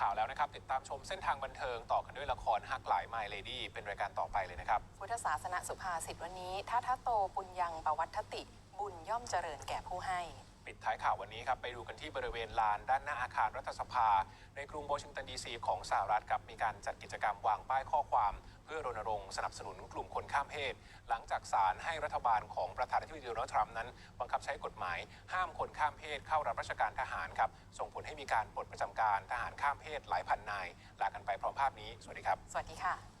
ข่าวแล้วนะครับ ติดตามชมเส้นทางบันเทิงต่อกันด้วยละครฮักหลาย My Lady เป็นรายการต่อไปเลยนะครับ พุทธศาสนสุภาษิตวันนี้ถ้าทัตโตปุญญังปวัตถติ บุญย่อมเจริญแก่ผู้ให้ ปิดท้ายข่าววันนี้ครับ ไปดูกันที่บริเวณลานด้านหน้าอาคารรัฐสภา ในกรุงวอชิงตันดีซีของสหรัฐครับมีการจัดกิจกรรมวางป้ายข้อความเพื่อรณรงค์สนับสนุนกลุ่มคนข้ามเพศ หลังจากศาลให้รัฐบาลของประธานาธิบดีโดนัลด์ทรัมป์นั้น บังคับใช้กฎหมาย ห้ามคนข้ามเพศเข้ารับราชการทหารครับ ส่งผลให้มีการปลดประจำการทหารข้ามเพศหลายพันนาย ลากันไปพร้อมภาพนี้ สวัสดีครับ สวัสดีค่ะ